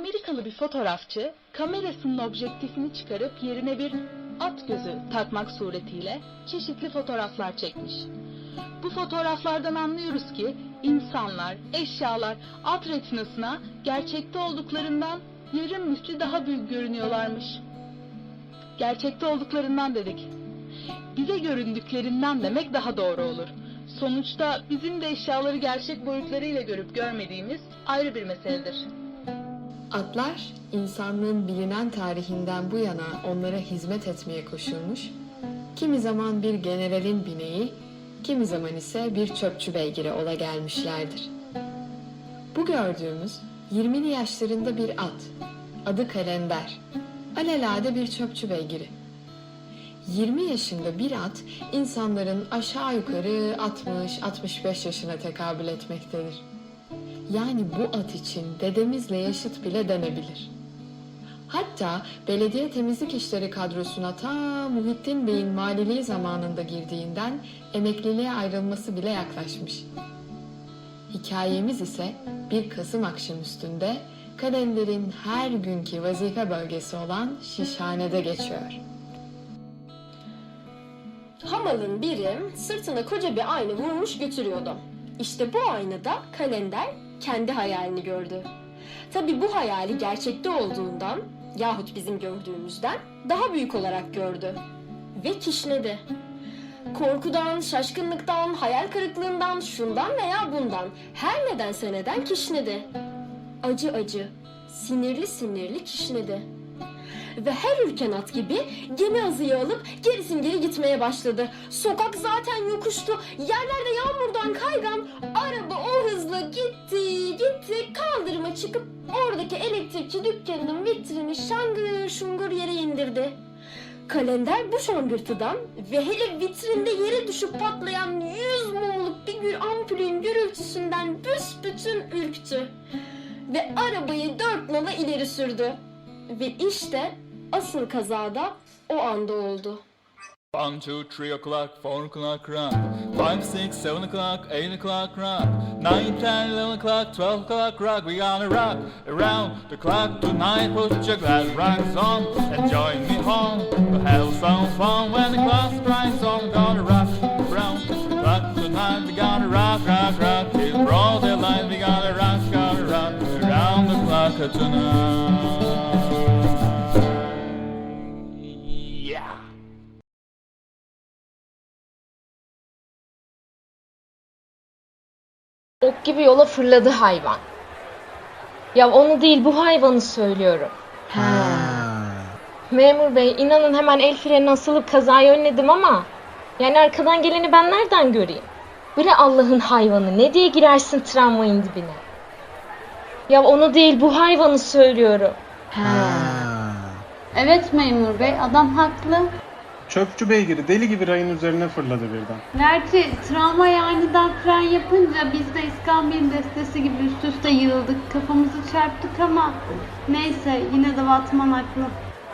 Amerikalı bir fotoğrafçı kamerasının objektifini çıkarıp yerine bir at gözü takmak suretiyle çeşitli fotoğraflar çekmiş. Bu fotoğraflardan anlıyoruz ki insanlar, eşyalar at retinasına gerçekte olduklarından yarım misli daha büyük görünüyorlarmış. Gerçekte olduklarından dedik. Bize göründüklerinden demek daha doğru olur. Sonuçta bizim de eşyaları gerçek boyutlarıyla görüp görmediğimiz ayrı bir meseledir. Atlar insanlığın bilinen tarihinden bu yana onlara hizmet etmeye koşulmuş, kimi zaman bir generalin bineği, kimi zaman ise bir çöpçü beygiri ola gelmişlerdir. Bu gördüğümüz 20'li yaşlarında bir at, adı Kalender, alelade bir çöpçü beygiri. 20 yaşında bir at insanların aşağı yukarı 60-65 yaşına tekabül etmektedir. Yani bu at için dedemizle yaşıt bile denebilir. Hatta belediye temizlik işleri kadrosuna ta Muhittin Bey'in maliliği zamanında girdiğinden emekliliğe ayrılması bile yaklaşmış. Hikayemiz ise bir Kasım akşamüstünde kalenderin her günkü vazife bölgesi olan Şişhane'de geçiyor. Hamalın biri sırtına koca bir ayna vurmuş götürüyordu. İşte bu aynada kalender kendi hayalini gördü. Tabi bu hayali gerçekte olduğundan yahut bizim gördüğümüzden daha büyük olarak gördü. Ve kişnedi. Korkudan, şaşkınlıktan, hayal kırıklığından, şundan veya bundan, her nedense neden kişnedi. Acı acı, sinirli sinirli kişnedi ve her ürken at gibi gemi azıyı alıp geri gitmeye başladı. Sokak zaten yokuştu. Yerlerde yağmurdan kaygan. Araba o hızla gitti gitti kaldırıma çıkıp oradaki elektrikçi dükkanının vitrini şangır şungur yere indirdi. Kalender bu şangırtıdan ve hele vitrinde yere düşüp patlayan yüz mumluk bir gül ampulün gürültüsünden büsbütün ürktü. Ve arabayı dört nala ileri sürdü. Ve işte asıl kazada o anda oldu. One, two, three o'clock, four o'clock, rock. Five, six, seven o'clock, eight o'clock, rock. Nine, ten, eleven o'clock, twelve o'clock, rock. We gonna rock around the clock tonight. Put your glad rags on and join me home. We'll have some fun when the clock strikes on. Gonna rock around the clock tonight. We gonna rock, rock, rock till broad daylight. We gonna rock, gonna rock around the clock tonight. Gibi yola fırladı hayvan. Ya onu değil bu hayvanı söylüyorum. Memur bey inanın hemen el frenine asılıp kazayı önledim ama yani arkadan geleni ben nereden göreyim? Bre Allah'ın hayvanı ne diye girersin tramvayın dibine? Ya onu değil bu hayvanı söylüyorum. Evet memur bey, adam haklı. Çöpçü beygiri deli gibi rayın üzerine fırladı birden. Gerçi tramvay aniden fren yapınca biz de İskambil destesi gibi üst üste yığıldık. Kafamızı çarptık ama neyse yine de Batman haklı.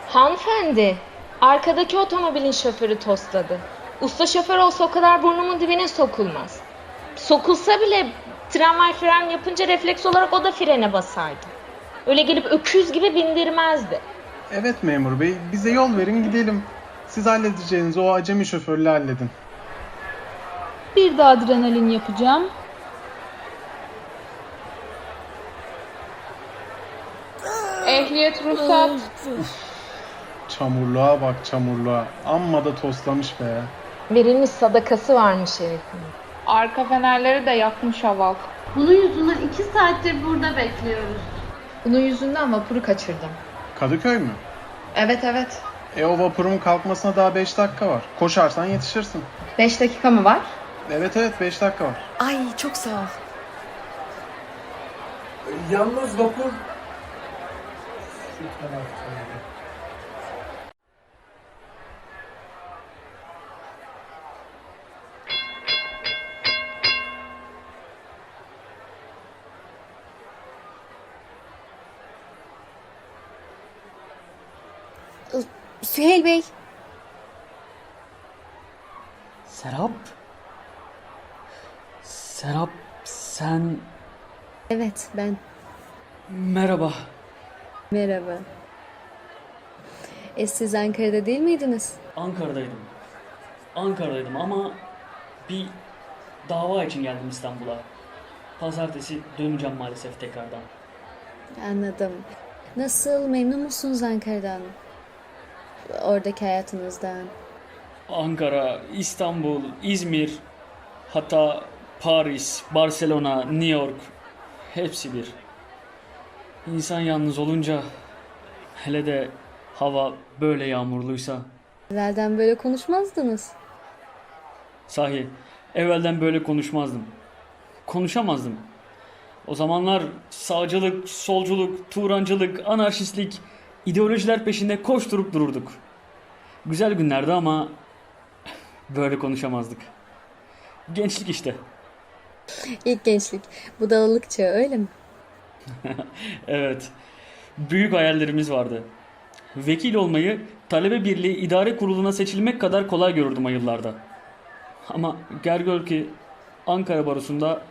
Hanımefendi, arkadaki otomobilin şoförü tosladı. Usta şoför olsa o kadar burnumun dibine sokulmaz. Sokulsa bile tramvay fren yapınca refleks olarak o da frene basardı. Öyle gelip öküz gibi bindirmezdi. Evet memur bey bize yol verin gidelim. Siz halledeceğinizi o acemi şoförle halledin. Bir de adrenalin yapacağım. Ehliyet ruhsat. Çamurluğa bak çamurluğa. Amma da toslamış be. Verilmiş sadakası varmış herifin. Arka fenerleri de yakmış haval. Bunun yüzünden iki saattir burada bekliyoruz. Bunun yüzünden vapuru kaçırdım. Kadıköy mü? Evet evet. E o vapurun kalkmasına daha 5 dakika var. Koşarsan yetişirsin. 5 dakika mı var? Evet evet 5 dakika var. Ay çok sağ ol. Yalnız vapur şu tarafta. Süheyl Bey. Serap? Serap sen Evet ben. merhaba. Merhaba. E siz Ankara'da değil miydiniz? Ankara'daydım. Ankara'daydım ama bir dava için geldim İstanbul'a. Pazartesi döneceğim maalesef tekrardan. Anladım. Nasıl memnun musunuz Ankara'dan? Oradaki hayatınızdan. Ankara, İstanbul, İzmir, hatta Paris, Barcelona, New York hepsi bir. İnsan yalnız olunca hele de hava böyle yağmurluysa Evvelden böyle konuşmazdınız. Sahi, evvelden böyle konuşmazdım. Konuşamazdım. O zamanlar sağcılık, solculuk, turancılık, anarşistlik, ideolojiler peşinde koşturup dururduk. Güzel günlerdi ama böyle konuşamazdık. Gençlik işte. İlk gençlik. Budalalık çağı öyle mi? Evet. Büyük hayallerimiz vardı. Vekil olmayı talebe birliği idare kuruluna seçilmek kadar kolay görürdüm o yıllarda. Ama gel gör ki Ankara Barosu'nda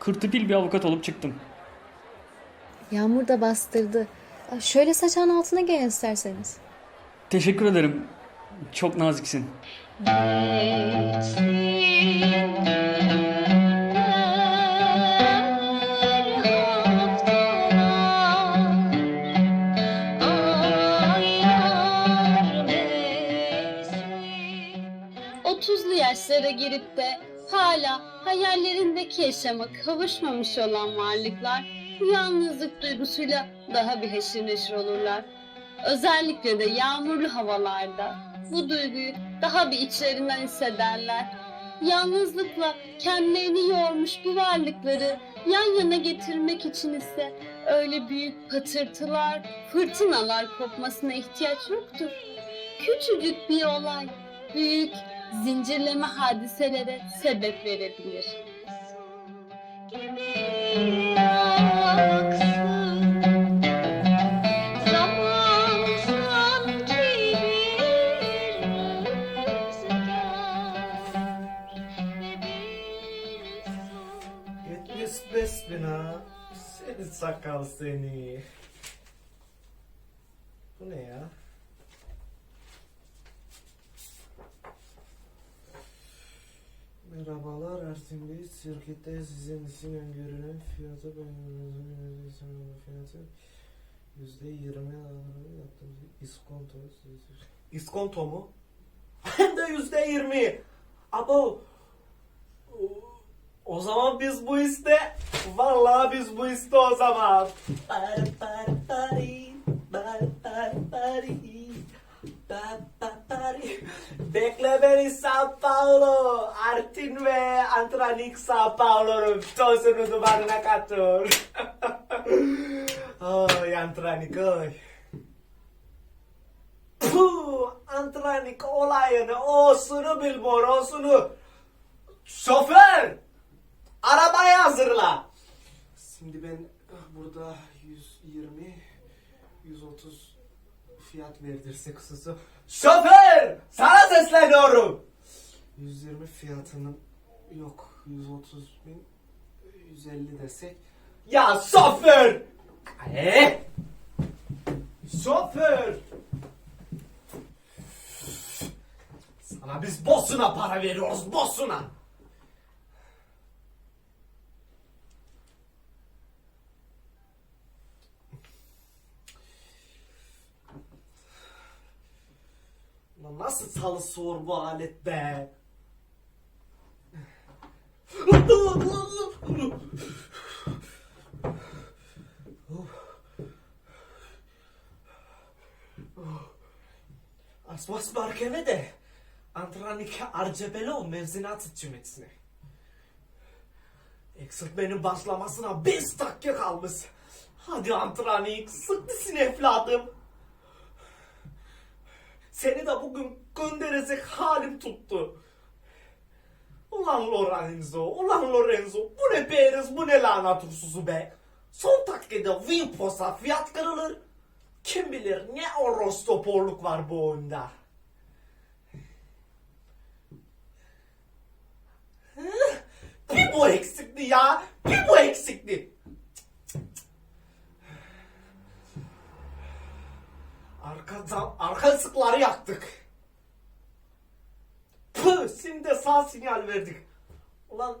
kırtıpil bir avukat olup çıktım. Yağmur da bastırdı. Şöyle saçağın altına gelin isterseniz. Teşekkür ederim. Çok naziksin. Otuzlu yaşlara girip de hala hayallerindeki yaşama kavuşmamış olan varlıklar yalnızlık duygusuyla daha bir haşır neşir olurlar. Özellikle de yağmurlu havalarda bu duyguyu daha bir içlerinden hissederler. Yalnızlıkla kendilerini yormuş bu varlıkları yan yana getirmek için ise öyle büyük patırtılar, fırtınalar kopmasına ihtiyaç yoktur. Küçücük bir olay büyük zincirleme hadiselere sebep verebilir. Yetmiş Sakal seni. Bu ne ya? Merhabalar Ersin Bey. Şirkette sizin için öngörülen fiyatı ben fiyatı yüzde yirmi yaptım. İskonto. İskonto mu? Hem de yüzde yirmi. Abo. O zaman biz bu iste. Vallahi biz bu iste o zaman. Bari bari bari. Bari bari bari. Ba, ba, bari. Bekle beni Sao Paulo. Artin ve Antranik Sao Paulo'nun tosunu duvarına katır. Oy Antranik oy. Puh, Antranik olayını, osunu bilmor, osunu. Şoför! Arabayı hazırla. Şimdi ben burada 120, 130 fiyat verdirsek hususu. Şoför! Sana sesleniyorum. 120 fiyatının yok 130 bin 150 desek. Ya şoför! Eee? Şoför! Sana biz bossuna para veriyoruz bossuna. Nasıl soğur bu alet be? Asmas markeme de Antranike Arcebelo mevzinat cümlesine. Eksiltmenin başlamasına 5 dakika kalmış. Hadi Antranik sık dişini evladım. Seni de bugün gönderecek halim tuttu. Ulan Lorenzo, ulan Lorenzo. Bu ne beriz, bu ne lanet hususu be. Son dakikada Wimpos'a fiyat kırılır. Kim bilir ne orostoporluk var bu oyunda. Bir bu eksikti ya. Bir bu eksikti. Arka, arka ışıkları yaktık. Pıh şimdi sağ sinyal verdik. Ulan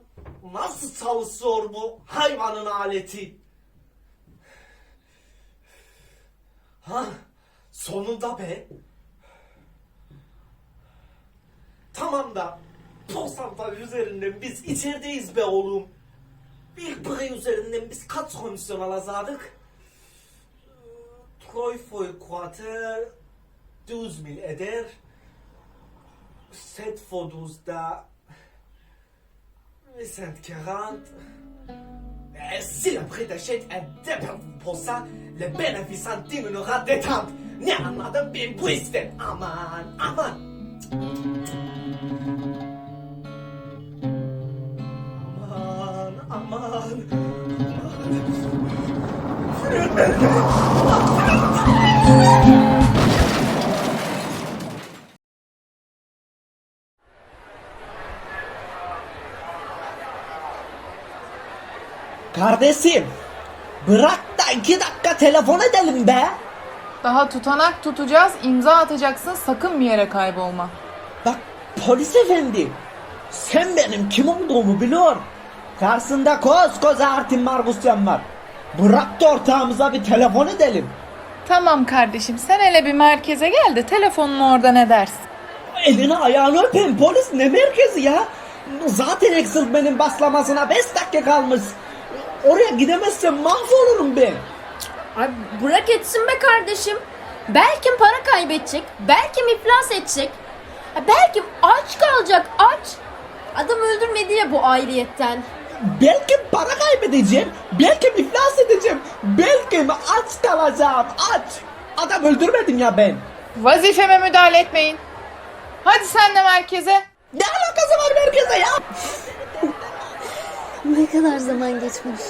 nasıl çalışıyor bu hayvanın aleti? Ha sonunda be. Tamam da porsantaj üzerinden biz içerideyiz be oğlum. Bir pırı üzerinden biz kaç komisyon alacaktık? For quarter 12 mil eder. Set for 12'da Vicent 40 Et si le prix d'achat est de pour ça, le bénéfice en diminuera détente. Ne anladım ben bu. Aman aman. Aman Kardeşim, bırak da iki dakika telefon edelim be. Daha tutanak tutacağız, imza atacaksın, sakın bir yere kaybolma. Bak polis efendi, sen benim kim olduğumu biliyor. Karşısında koskoca Artin Margusyan var. Bırak da ortağımıza bir telefon edelim. Tamam kardeşim, sen hele bir merkeze gel de telefonunu oradan edersin. Elini ayağını öpeyim polis ne merkezi ya? Zaten benim baslamasına 5 dakika kalmış. Oraya gidemezsem mahvolurum ben. Ay bırak etsin be kardeşim. Belki para kaybedecek, belki iflas edecek. Belki aç kalacak, aç. Adam öldürmedi ya bu ayrıyetten. Belki para kaybedeceğim, belki iflas edeceğim, belki aç kalacağım, aç. Adam öldürmedim ya ben. Vazifeme müdahale etmeyin. Hadi sen de merkeze. Ne alakası var merkeze ya? Ne kadar zaman geçmiş.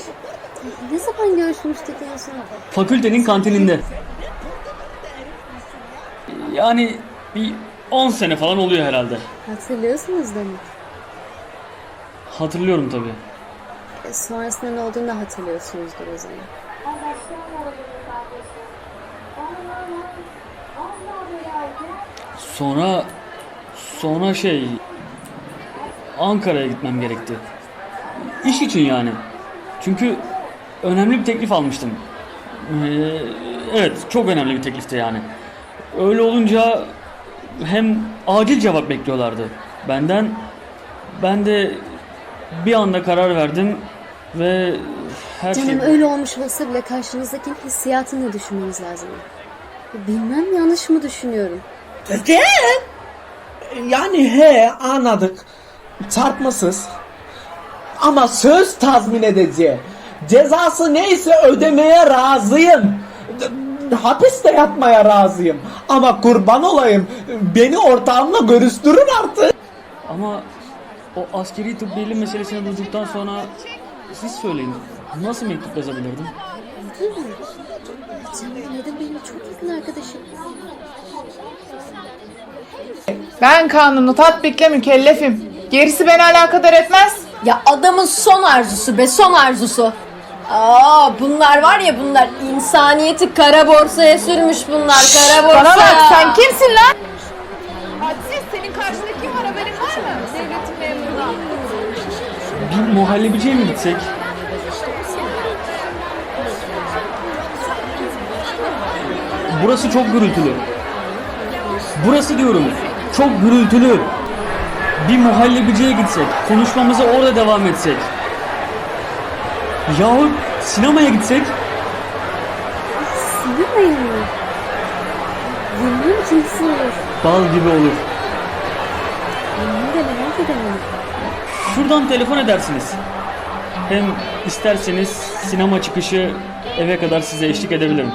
Ne zaman görüşmüştük en son? Fakültenin kantininde. Yani bir 10 sene falan oluyor herhalde. Hatırlıyorsunuz demek. Hatırlıyorum tabii. E, Sonrasında ne olduğunu da hatırlıyorsunuzdur o zaman. Sonra sonra şey Ankara'ya gitmem gerekti. İş için yani. Çünkü önemli bir teklif almıştım. Ee, evet, çok önemli bir teklifti yani. Öyle olunca hem acil cevap bekliyorlardı benden. Ben de bir anda karar verdim ve her Canım şey öyle olmuş olsa bile karşınızdakinin hissiyatını düşünmeniz lazım. Bilmem yanlış mı düşünüyorum. De, yani he anladık. Çarpmasız. Ama söz tazmin edeceğim. Cezası neyse ödemeye razıyım. D- Hapiste yatmaya razıyım. Ama kurban olayım. Beni ortağımla görüştürün artık. Ama o askeri tıbbiyeli meselesini duyduktan sonra siz söyleyin. Nasıl mektup yazabilirdim? Canım Nedim benim çok yakın arkadaşım. Ben kanunu tatbikle mükellefim. Gerisi beni alakadar etmez. Ya adamın son arzusu be son arzusu. Aa bunlar var ya bunlar insaniyeti kara borsaya sürmüş bunlar kara borsaya. Bana bak sen kimsin lan? Hadsiz senin karşında muhallebiciye mi gitsek? Burası çok gürültülü. Burası diyorum çok gürültülü. Bir muhallebiciye gitsek, konuşmamıza orada devam etsek. Yahut sinemaya gitsek. Sinemaya mı? Bilmem ki nasıl olur. Bal gibi olur. Bilmem de merak ederim. Şuradan telefon edersiniz. Hem isterseniz sinema çıkışı eve kadar size eşlik edebilirim.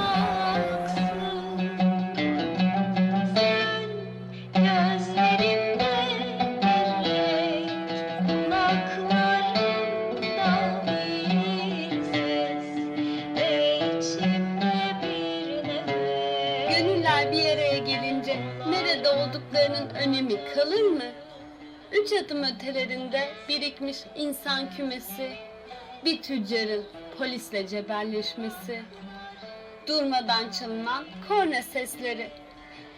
Adım ötelerinde birikmiş insan kümesi, bir tüccarın polisle cebelleşmesi, durmadan çalınan korna sesleri,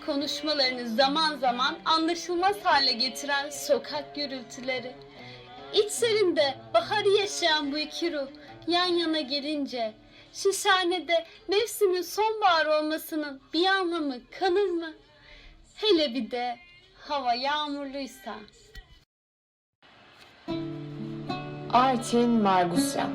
konuşmalarını zaman zaman anlaşılmaz hale getiren sokak gürültüleri. İçlerinde baharı yaşayan bu iki ruh yan yana gelince Şişhane'de mevsimin sonbahar olmasının bir anlamı kalır mı? Hele bir de hava yağmurluysa. Artin Margusyan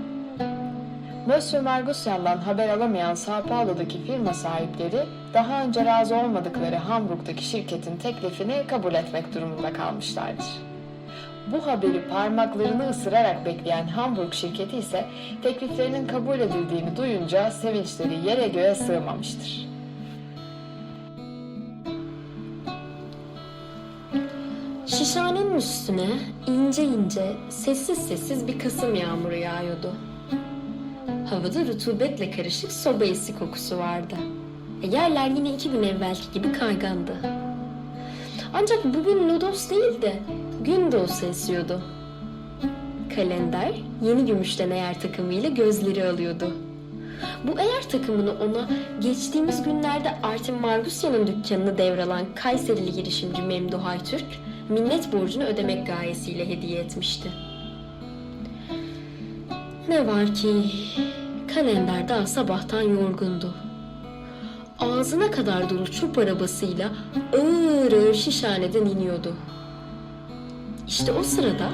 Monsieur Margusyan'dan haber alamayan Sao Paulo'daki firma sahipleri daha önce razı olmadıkları Hamburg'daki şirketin teklifini kabul etmek durumunda kalmışlardır. Bu haberi parmaklarını ısırarak bekleyen Hamburg şirketi ise tekliflerinin kabul edildiğini duyunca sevinçleri yere göğe sığmamıştır. Şişhanenin üstüne ince ince, sessiz sessiz bir Kasım yağmuru yağıyordu. Havada rutubetle karışık soba isi kokusu vardı. E, yerler yine iki gün evvelki gibi kaygandı. Ancak bugün lodos değil de gün doğusu esiyordu. Kalender yeni gümüşten eğer takımıyla gözleri alıyordu. Bu eğer takımını ona geçtiğimiz günlerde Artin Margusyan'ın dükkanını devralan Kayserili girişimci Memduh Aytürk, minnet borcunu ödemek gayesiyle hediye etmişti. Ne var ki kalender daha sabahtan yorgundu. Ağzına kadar dolu çöp arabasıyla ağır ağır şişhaneden iniyordu. İşte o sırada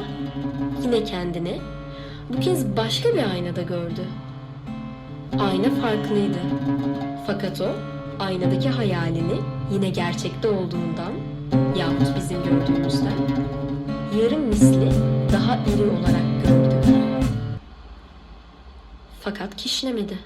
yine kendini bu kez başka bir aynada gördü. Ayna farklıydı. Fakat o aynadaki hayalini yine gerçekte olduğundan gördüğümüzden yarım misli daha iri olarak gördü. Fakat kişnemedi.